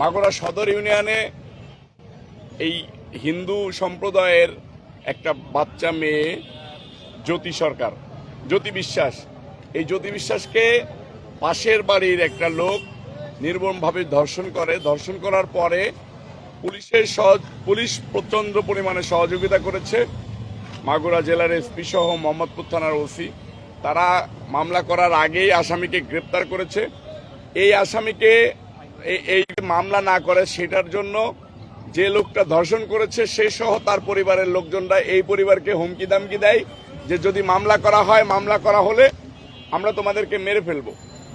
মাগুরা সদর ইউনিয়নে এই হিন্দু সম্প্রদায়ের একটা বাচ্চা মেয়ে, জ্যোতি সরকার, জ্যোতি বিশ্বাস। এই জ্যোতি বিশ্বাসকে পাশের বাড়ির একটা লোক নির্মমভাবে ধর্ষণ করে। ধর্ষণ করার পরে পুলিশের সহজ পুলিশ প্রচণ্ড পরিমাণে সহযোগিতা করেছে। মাগুরা জেলার এসপি সহ মোহাম্মদপুর থানার ওসি। তারা মামলা করার আগেই আসামিকে গ্রেপ্তার করেছে। এই আসামিকে এই- মামলা না করে সেটার জন্য যে লোকটা ধর্ষণ করেছে সে সহ তার পরিবারের লোকজনরা এই পরিবারকে হুমকি দামকি দেয় যে যদি মামলা করা হয়, মামলা করা হলে আমরা তোমাদেরকে মেরে ফেলব।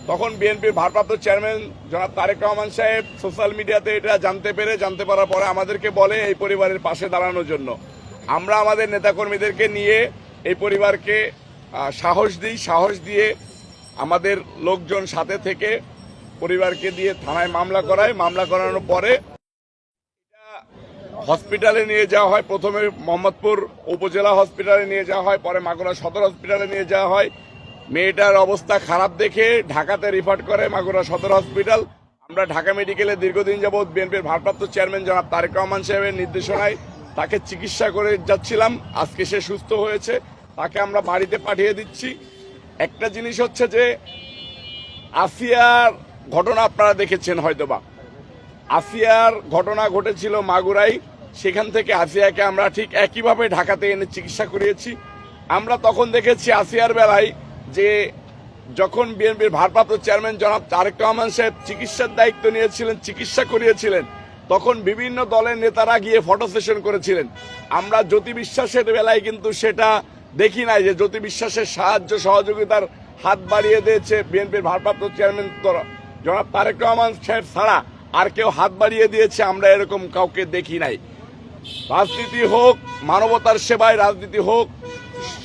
তখন বিএনপির ভারপ্রাপ্ত চেয়ারম্যান জনাব তারেক রহমান সাহেব সোশ্যাল মিডিয়াতে এটা জানতে পেরে, জানতে পারার পরে আমাদেরকে বলে এই পরিবারের পাশে দাঁড়ানোর জন্য। আমরা আমাদের নেতাকর্মীদেরকে নিয়ে এই পরিবারকে সাহস দিই, সাহস দিয়ে আমাদের লোকজন সাথে থেকে পরিবারকে দিয়ে থানায় মামলা করায়। মামলা করানোর পরে হসপিটালে নিয়ে যাওয়া হয়। প্রথমে মোহাম্মদপুর উপজেলা হসপিটালে নিয়ে যাওয়া হয়, পরে মাগুরা সদর হসপিটালে নিয়ে যাওয়া হয়। মেয়েটার অবস্থা খারাপ দেখে ঢাকাতে রিফার করে মাগুরা সদর হসপিটাল। আমরা ঢাকা মেডিকেলে দীর্ঘদিন যাবৎ বিএনপির ভারপ্রাপ্ত চেয়ারম্যান জনাব তারেক রহমান সাহেবের নির্দেশনায় তাকে চিকিৎসা করে যাচ্ছিলাম। আজকে সে সুস্থ হয়েছে, তাকে আমরা বাড়িতে পাঠিয়ে দিচ্ছি। একটা জিনিস হচ্ছে যে, আসিয়ার ঘটনা আপনারা দেখেছেন হয়তোবা। আসিয়ার ঘটনা ঘটেছিল মাগুরাই। সেখান থেকে আসিয়াকে আমরা ঠিক একইভাবে ঢাকাতে এনে চিকিৎসা করিয়েছি। আমরা তখন দেখেছি আসিয়ার বেলায় যে যখন বিএনপির ভারপ্রাপ্ত চেয়ারম্যান জনাব তারেক রহমান সাহেব চিকিৎসার দায়িত্ব নিয়েছিলেন, চিকিৎসা করিয়েছিলেন, তখন বিভিন্ন দলের নেতারা গিয়ে ফটো সেশন করেছিলেন। আমরা জ্যোতি বিশ্বাসের বেলায় কিন্তু সেটা দেখি নাই যে জ্যোতি বিশ্বাসের সাহায্য সহযোগিতার হাত বাড়িয়ে দিয়েছে বিএনপির ভারপ্রাপ্ত চেয়ারম্যান জনাব তারেক রহমান সাহেব ছাড়া আর কেউ হাত বাড়িয়ে দিয়েছে, আমরা এরকম কাউকে দেখি নাই। রাজনীতি হোক, মানবতার সেবায় রাজনীতি হোক,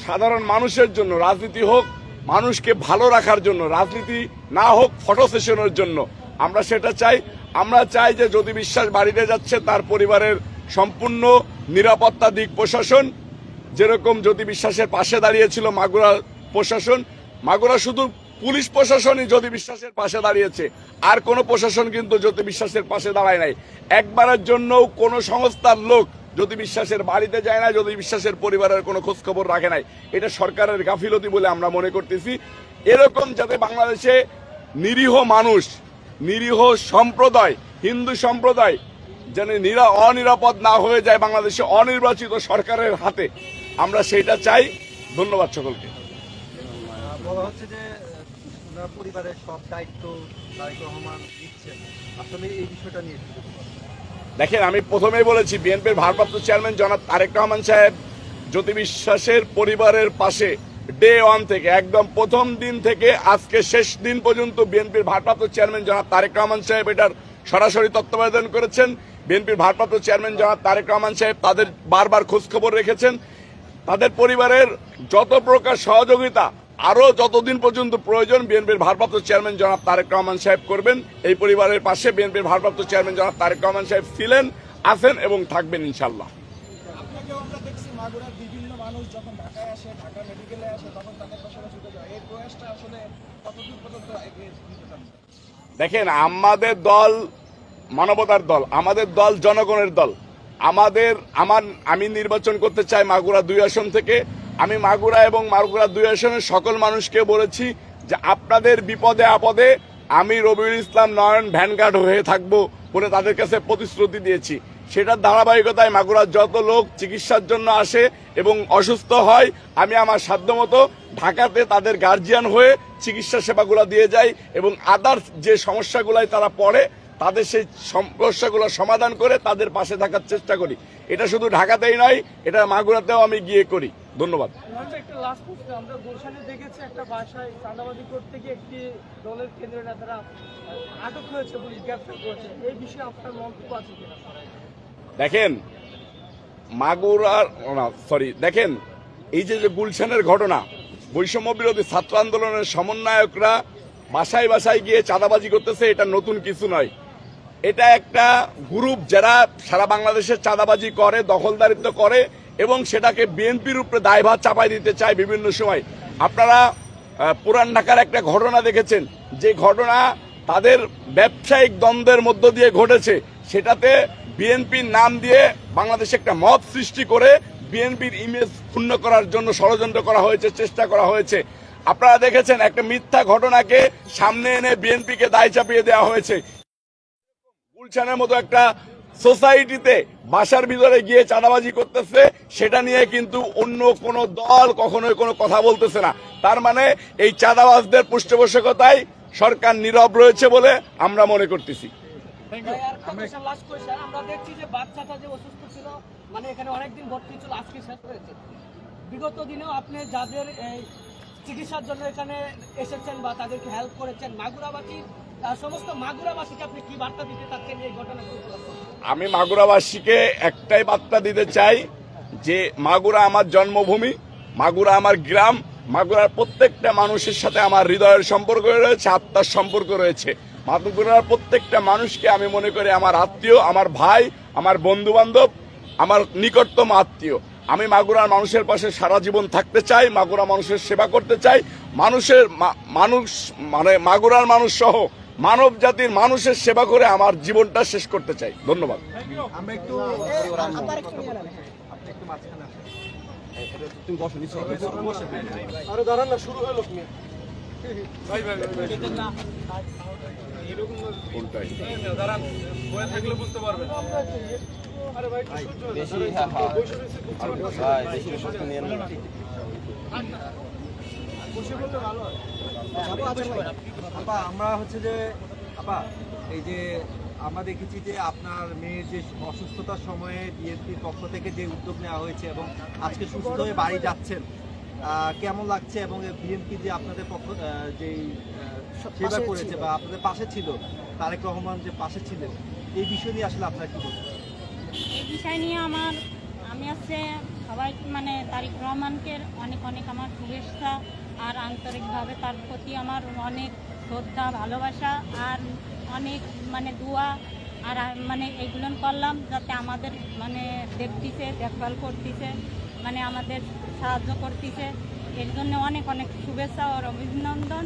সাধারণ মানুষের জন্য রাজনীতি হোক, মানুষকে ভালো রাখার জন্য, রাজনীতি না হোক, ফটো সেশনের জন্য। আমরা সেটা চাই। আমরা চাই যে যদি বিশ্বাস বাড়িতে যাচ্ছে, তার পরিবারের সম্পূর্ণ নিরাপত্তা দিক প্রশাসন। যেরকম জ্যোতি বিশ্বাসের পাশে দাঁড়িয়েছিল মাগুরা প্রশাসন, মাগুরা শুধু পুলিশ প্রশাসনই জ্যোতি বিশ্বাসের পাশে দাঁড়িয়েছে, আর কোনো প্রশাসন কিন্তু জ্যোতি বিশ্বাসের পাশে দাঁড়ায় নাই। একবারের জন্যও কোনো সংস্থার লোক জ্যোতি বিশ্বাসের বাড়িতে যায় না জ্যোতি বিশ্বাসের পরিবারের কোনো খোঁজখবর রাখে নাই, এটা সরকারের গাফিলতি বলে আমরা মনে করতেছি। এরকম যাতে বাংলাদেশে নিরীহ মানুষ, নিরীহ সম্প্রদায়, হিন্দু সম্প্রদায় যেন নিরা, অনিরাপদ না হয়ে যায় বাংলাদেশে অনির্বাচিত সরকারের হাতে, আমরা সেইটা চাই। ধন্যবাদ সকলকে। বলা হচ্ছে যে আহ, ওনার পরিবারের সব দায়িত্ব তারেক রহমান দিচ্ছেন আসলে এই বিষয়টা নিয়ে। দেখেন আমি প্রথমেই বলেছি বিএনপির ভারপ্রাপ্ত চেয়ারম্যান জনাব তারেক রহমান সাহেব জ্যোতি বিশ্বাসের পরিবারের পাশে ডে ওয়ান থেকে একদম প্রথম দিন থেকে আজকে শেষ দিন পর্যন্ত বিএনপির ভারপ্রাপ্ত চেয়ারম্যান জনাব তারেক রহমান সাহেব এটার সরাসরি তত্ত্বাবধান করেছেন। বিএনপির ভারপ্রাপ্ত চেয়ারম্যান জনাব তারেক রহমান সাহেব তাদের বারবার খোঁজখবর রেখেছেন। তাদের পরিবারের যত প্রকার সহযোগিতা আরও যতদিন পর্যন্ত প্রয়োজন বিএনপির ভারপ্রাপ্ত চেয়ারম্যান জনাব তারেক রহমান সাহেব করবেন। এই পরিবারের পাশে বিএনপির ভারপ্রাপ্ত চেয়ারম্যান জনাব তারেক রহমান সাহেব ছিলেন আছেন এবং থাকবেন ইনশাল্লাহ দেখেন আমাদের দল মানবতার দল আমাদের দল জনগণের দল। আমাদের আমার আমি নির্বাচন করতে চাই মাগুরা দুই আসন থেকে। আমি মাগুরা এবং মাগুরা দুই আসনের সকল মানুষকে বলেছি যে আপনাদের বিপদে আপদে আমি রবিউল ইসলাম নয়ন ভ্যানগার্ড হয়ে থাকব বলে তাদের কাছে প্রতিশ্রুতি দিয়েছি। সেটার ধারাবাহিকতায় মাগুরার যত লোক চিকিৎসার জন্য আসে এবং অসুস্থ হয়, আমি আমার সাধ্যমতো ঢাকাতে তাদের গার্জিয়ান হয়ে চিকিৎসা সেবাগুলো দিয়ে যাই এবং আদার্স যে সমস্যাগুলাই তারা পড়ে, তাদের সেই সমস্যাগুলো সমাধান করে তাদের পাশে থাকার চেষ্টা করি। এটা শুধু ঢাকাতেই নয়, এটা মাগুরাতেও আমি গিয়ে করি। ধন্যবাদ। কিনা? দেখেন মাগুরার সরি দেখেন এই যে যে গুলশানের ঘটনা বৈষম্য বিরোধী ছাত্র আন্দোলনের সমন্বয়করা বাসায় বাসায় গিয়ে চাঁদাবাজি করতেছে এটা নতুন কিছু নয়। এটা একটা গ্রুপ যারা সারা বাংলাদেশে চাঁদাবাজি করে দখলদারিত্ব করে এবং সেটাকে বিএনপির উপরে দায়ভার চাপাই দিতে চায় বিভিন্ন সময়। আপনারা পুরান ঢাকার একটা ঘটনা দেখেছেন। যে ঘটনা তাদের ব্যবসায়িক দ্বন্দ্বের মধ্য দিয়ে ঘটেছে। সেটাতে বিএনপির নাম দিয়ে বাংলাদেশে একটা মত সৃষ্টি করে বিএনপির ইমেজ ক্ষুণ্ণ করার জন্য ষড়যন্ত্র করা হয়েছে, চেষ্টা করা হয়েছে। আপনারা দেখেছেন একটা মিথ্যা ঘটনাকে সামনে এনে বিএনপিকে দায় চাপিয়ে দেওয়া হয়েছে। গুলশানের মতো একটা সোসাইটিতে বাসার ভিতরে গিয়ে চাঁদাবাজি করতেছে সেটা নিয়ে কিন্তু অন্য কোনো দল কখনোই কোনো কথা বলতেছে না। তার মানে এই চাঁদাবাজদের পৃষ্ঠপোষকতায় সরকার নীরব রয়েছে বলে আমরা মনে করতেছি। আমরা দেখছি যে বাচ্চাটা যে অসুস্থ ছিল মানে এখানে অনেকদিন ভর্তি ছিল আজকে শেষ হয়েছে। বিগত দিনেও আপনি যাদের চিকিৎসার জন্য এখানে এসেছেন বা তাদেরকে হেল্প করেছেন মাগুরাবাসী আমি মাগুরাবাসীকে একটাই বার্তা দিতে চাই যে মাগুরা আমার জন্মভূমি, মাগুরা আমার গ্রাম, মাগুরার প্রত্যেকটা মানুষের সাথে আমার হৃদয়ের সম্পর্ক রয়েছে, আত্মার সম্পর্ক রয়েছে। মাগুরার প্রত্যেকটা মানুষকে আমি মনে করি আমার আত্মীয়, আমার ভাই, আমার বন্ধু বান্ধব আমার নিকটতম আত্মীয়। আমি মাগুরার মানুষের পাশে সারা জীবন থাকতে চাই, মাগুরা মানুষের সেবা করতে চাই। মানুষের মানুষ মানে মাগুরার মানুষ সহ মানব জাতির মানুষের সেবা করে আমার জীবনটা শেষ করতে চাই। ধন্যবাদ। আমরা একটু আপনি আপা আমরা হচ্ছে যে আপা এই যে আমরা দেখেছি যে আপনার মেয়ের যে অসুস্থতার সময়ে বিএনপির পক্ষ থেকে যে উদ্যোগ নেওয়া হয়েছে এবং আজকে সুস্থ হয়ে বাড়ি যাচ্ছেন কেমন লাগছে এবং বিএনপি যে আপনাদের পক্ষ যেই সেবা করেছে বা আপনাদের পাশে ছিল তারেক রহমান যে পাশে ছিলেন এই বিষয় নিয়ে আসলে আপনার কি বলবেন? এই বিষয় নিয়ে আমার আমি হচ্ছে সবাই মানে তারিক রহমানকে অনেক অনেক আমার শুভেচ্ছা। আর আন্তরিকভাবে তার প্রতি আমার অনেক শ্রদ্ধা, ভালোবাসা আর অনেক মানে দোয়া আর মানে এইগুলো করলাম যাতে আমাদের মানে দেখতেছে, দেখভাল করতেছে মানে আমাদের সাহায্য করতেছে। এর জন্য অনেক অনেক শুভেচ্ছা আর অভিনন্দন।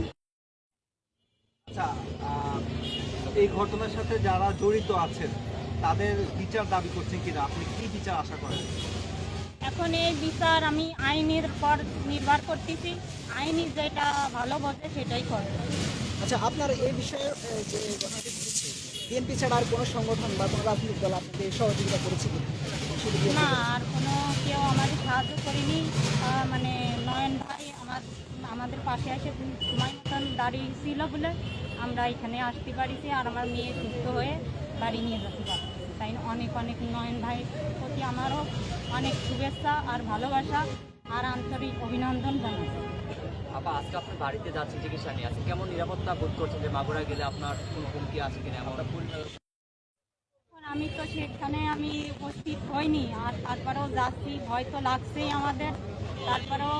আচ্ছা এই ঘটনার সাথে যারা জড়িত আছেন, তাদের বিচার দাবি করছেন কিনা? আপনি কি বিচার আশা করেন? এখন এই বিচার আমি আইনের পর নির্ভর করতেছি। আইনি যেটা ভালো বোঝে সেটাই করবে আচ্ছা আপনার এই বিষয়ে যে ঘটনাটি ঘটেছে বিএনপি ছাড়া আর কোনো সংগঠন বা কোনো রাজনৈতিক দল আপনাকে সহযোগিতা করেছে? না আর কোনো কেউ আমাদের সাহায্য করেনি। মানে নয়ন ভাই আমার আমাদের পাশে এসে সময় মতন দাঁড়িয়েছিল বলে আমরা এখানে আসতে পারিছি আর আমার মেয়ে সুস্থ হয়ে বাড়ি নিয়ে যেতে পারছি। তাই অনেক অনেক নয়ন ভাইয়ের প্রতি আমারও অনেক শুভেচ্ছা আর ভালোবাসা আর আন্তরিক অভিনন্দন জানাচ্ছি আপা আজকে আপনার বাড়িতে যাচ্ছেন চিকিৎসা নিয়ে আছে কেমন নিরাপত্তা বোধ করছেন যে মাগুরা গেলে আপনার কোনো হুমকি আছে কিনা আমি তো সেখানে আমি উপস্থিত হইনি আর তারপরেও যাচ্ছি ভয় তো লাগছেই আমাদের। তারপরেও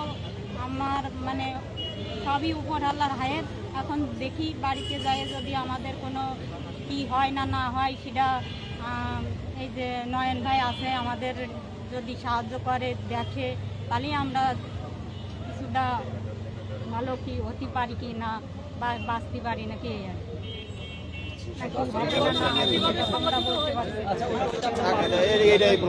আমার মানে সবই উপর আল্লাহর হায়ের। এখন দেখি বাড়িতে যাই যদি আমাদের কোনো কি হয় না না হয় সেটা এই যে নয়ন ভাই আছে আমাদের যদি সাহায্য করে দেখে তাহলেই আমরা কিছুটা ভালো কি হতে পারি কি না বা বাঁচতে পারি না কি আর কি। নাকি না আমরা বলতে।